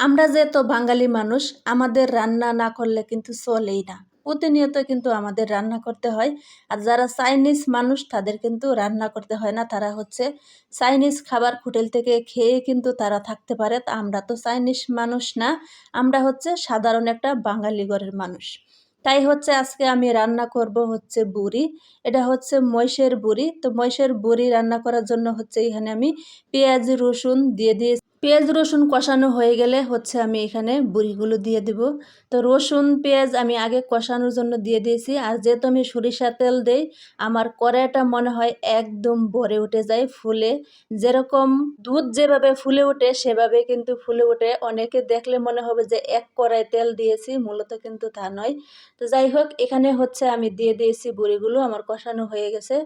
আমরা যে তো বাঙালি মানুষ, আমাদের রান্না না করলে কিন্তু চলেই না। প্রতিনিয়ত কিন্তু আমাদের রান্না করতে হয়। আর যারা চাইনিজ মানুষ, তাদের কিন্তু রান্না করতে হয় না। তারা হচ্ছে চাইনিজ খাবার হোটেল থেকে খেয়ে কিন্তু তারা থাকতে পারে। তা আমরা তো চাইনিজ মানুষ না, আমরা হচ্ছে সাধারণ একটা বাঙালি ঘরের মানুষ। তাই হচ্ছে আজকে আমি রান্না করব হচ্ছে বুড়ি। এটা হচ্ছে মহিষের বুড়ি। তো মহিষের বুড়ি রান্না করার জন্য হচ্ছে এখানে আমি পেঁয়াজ, রসুন দিয়ে দিয়ে পেঁয়াজ, রসুন কষানো হয়ে গেলে হচ্ছে আমি এখানে বুড়িগুলো দিয়ে দেব। তো রসুন, পেঁয়াজ আমি আগে কষানোর জন্য দিয়ে দিয়েছি। আর যেহেতু আমি সরিষা তেল দেই, আমার কড়াইটা মনে হয় একদম ভরে উঠে যায় ফুলে। যেরকম দুধ যেভাবে ফুলে ওঠে, সেভাবে কিন্তু ফুলে ওঠে। অনেকে দেখলে মনে হবে যে এক কড়াই তেল দিয়েছি, মূলত কিন্তু তা নয়। তো যাই হোক, এখানে হচ্ছে আমি দিয়ে দিয়েছি বুড়িগুলো, আমার কষানো হয়ে গেছে।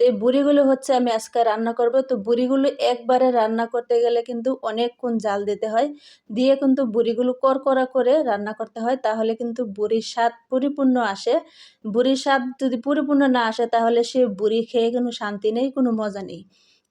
তো এই বুড়িগুলো হচ্ছে আমি আজকে রান্না করব। তো বুড়িগুলো একবারে রান্না করতে গেলে কিন্তু অনেকক্ষণ জাল দিতে হয়। দিয়ে কিন্তু বুড়িগুলো করকরা করে রান্না করতে হয়। তাহলে কিন্তু বুড়ির স্বাদ পরিপূর্ণ আসে। বুড়ির স্বাদ যদি পরিপূর্ণ না আসে, তাহলে সে বুড়ি খেয়ে কোনো শান্তি নেই, কোনো মজা নেই।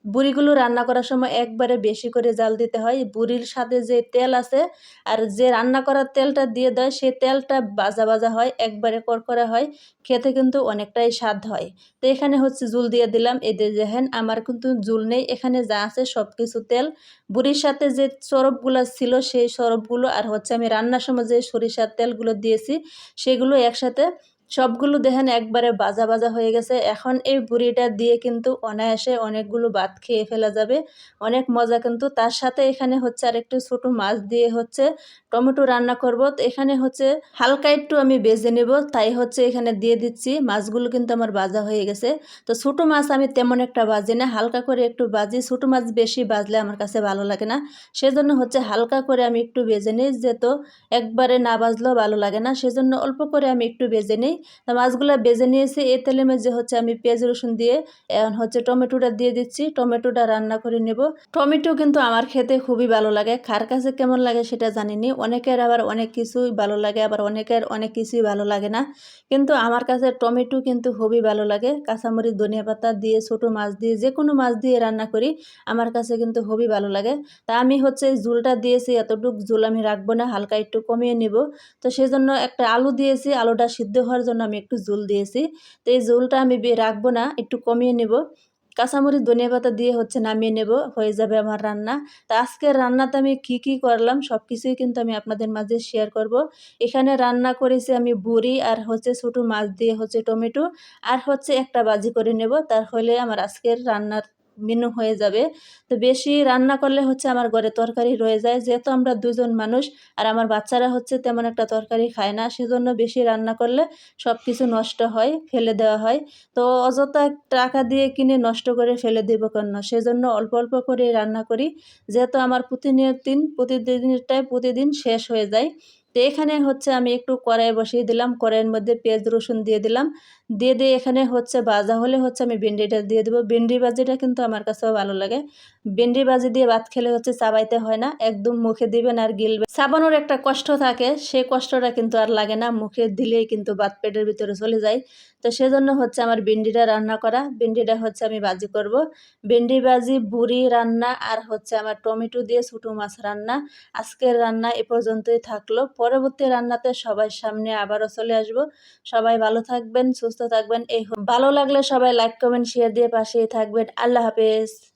বুড়িগুলো রান্না করার সময় একবারে বেশি করে জাল দিতে হয়। বুড়ির সাথে যে তেল আছে আর যে রান্না করার তেলটা দিয়ে দেয় সেই তেলটা বাজা বাজা হয়, একবারে করকরা হয়, খেতে কিন্তু অনেকটাই স্বাদ হয়। তো এখানে হচ্ছে জুল দিয়ে দিলাম। এদের দেখেন, আমার কিন্তু জুল নেই। এখানে যা আছে সব কিছু তেল। বুড়ির সাথে যে সরবগুলো ছিল, সেই সরবগুলো আর হচ্ছে আমি রান্নার সময় যে সরিষার তেলগুলো দিয়েছি, সেগুলো একসাথে সবগুলো দেখেন একবারে বাজা বাজা হয়ে গেছে। এখন এই বুড়িটা দিয়ে কিন্তু অনায়াসে অনেকগুলো ভাত খেয়ে ফেলা যাবে। অনেক মজা কিন্তু। তার সাথে এখানে হচ্ছে আর একটু ছোটো মাছ দিয়ে হচ্ছে টমেটো রান্না করব। তো এখানে হচ্ছে হালকা একটু আমি বেজে নেব। তাই হচ্ছে এখানে দিয়ে দিচ্ছি। মাছগুলো কিন্তু আমার বাজা হয়ে গেছে। তো ছোটো মাছ আমি তেমন একটা বাজি না। হালকা করে একটু বাজি। ছোটো মাছ বেশি বাজলে আমার কাছে ভালো লাগে না। সেজন্য হচ্ছে হালকা করে আমি একটু বেজে নিই। যেহেতু একবারে না বাজলেও ভালো লাগে না। সেজন্য অল্প করে আমি একটু বেজে নিই। তো মাছগুলো বেজে নিয়েছি। এই তেলে মেজে হচ্ছে আমি পেঁয়াজ, রসুন দিয়ে, এখন হচ্ছে টমেটোটা দিয়ে দিচ্ছি। টমেটোটা রান্না করে নেব। টমেটো কিন্তু আমার খেতে খুবই ভালো লাগে। কার কাছে কেমন লাগে সেটা জানিনি। অনেকের আবার অনেক কিছুই ভালো লাগে, আবার অনেকের অনেক কিছুই ভালো লাগে না। কিন্তু আমার কাছে টমেটো কিন্তু খুবই ভালো লাগে। কাঁচামরিচ, ধনিয়া পাতা দিয়ে, ছোটো মাছ দিয়ে, যে কোনো মাছ দিয়ে রান্না করি, আমার কাছে কিন্তু খুবই ভালো লাগে। তা আমি হচ্ছে ঝুলটা দিয়েছি, এতটুক ঝুল আমি রাখব না, হালকা একটু কমিয়ে নিব। তো সেজন্য একটা আলু দিয়েছি, আলুটা সিদ্ধ হওয়ার জন্য আমি একটু জুল দিয়েছি। তো এই জুলটা আমি রাখব না, একটু কমিয়ে নেব। কাঁচামরিচ, ধনিয়া পাতা দিয়ে হচ্ছে নামিয়ে নেব, হয়ে যাবে আমার রান্না। তা আজকের রান্নাতে আমি কি কি করলাম সব কিছুই কিন্তু আমি আপনাদের মাঝে শেয়ার করব। এখানে রান্না করেছি আমি বুড়ি আর হচ্ছে ছোটো মাছ দিয়ে হচ্ছে টমেটো। আর হচ্ছে একটা বাজি করে নেব, তার হলে আমার আজকের রান্নার মেনু হয়ে যাবে। তো বেশি রান্না করলে হচ্ছে আমার ঘরে তরকারি রয়ে যায়। যেহেতু আমরা দুজন মানুষ আর আমার বাচ্চারা হচ্ছে তেমন একটা তরকারি খায় না, সেজন্য বেশি রান্না করলে সব কিছু নষ্ট হয়, ফেলে দেওয়া হয়। তো অযথা টাকা দিয়ে কিনে নষ্ট করে ফেলে দেবো কেন? সেজন্য অল্প অল্প করে রান্না করি। যেহেতু আমার প্রতিনিয়ত দিন, প্রতিদিনটাই প্রতিদিন শেষ হয়ে যায়। তো এখানে হচ্ছে আমি একটু কড়াই বসিয়ে দিলাম। কড়াইয়ের মধ্যে পেঁয়াজ রসুন দিয়ে দিলাম। দিয়ে দিয়ে এখানে হচ্ছে ভাজা হলে হচ্ছে আমি ভেন্ডিটা দিয়ে দেবো। ভেন্ডি ভাজিটা কিন্তু আমার কাছেও ভালো লাগে। ভেন্ডি ভাজি দিয়ে ভাত খেলে হচ্ছে চাবাইতে হয় না, একদম মুখে দিবেন আর গিলবে। চাবানোর একটা কষ্ট থাকে সেই কষ্টটা কিন্তু আর লাগে না, মুখে দিলেই কিন্তু ভাত পেটের ভিতরে চলে যায়। তো সেজন্য হচ্ছে আমার ভেন্ডিটা রান্না করা, ভেন্ডিটা হচ্ছে আমি ভাজি করব। ভেন্ডি ভাজি, বুড়ি রান্না আর হচ্ছে আমার টমেটো দিয়ে ছোটো মাছ রান্না। আজকের রান্না এ পর্যন্তই থাকল। পরবর্তী রান্নাতে সবাই সামনে আবারও চলে আসব। সবাই ভালো থাকবেন, সুস্থ থাকবেন। এই ভালো লাগলে সবাই লাইক কমেন্ট শেয়ার দিয়ে পাশে থাকবেন। আল্লাহ হাফেজ।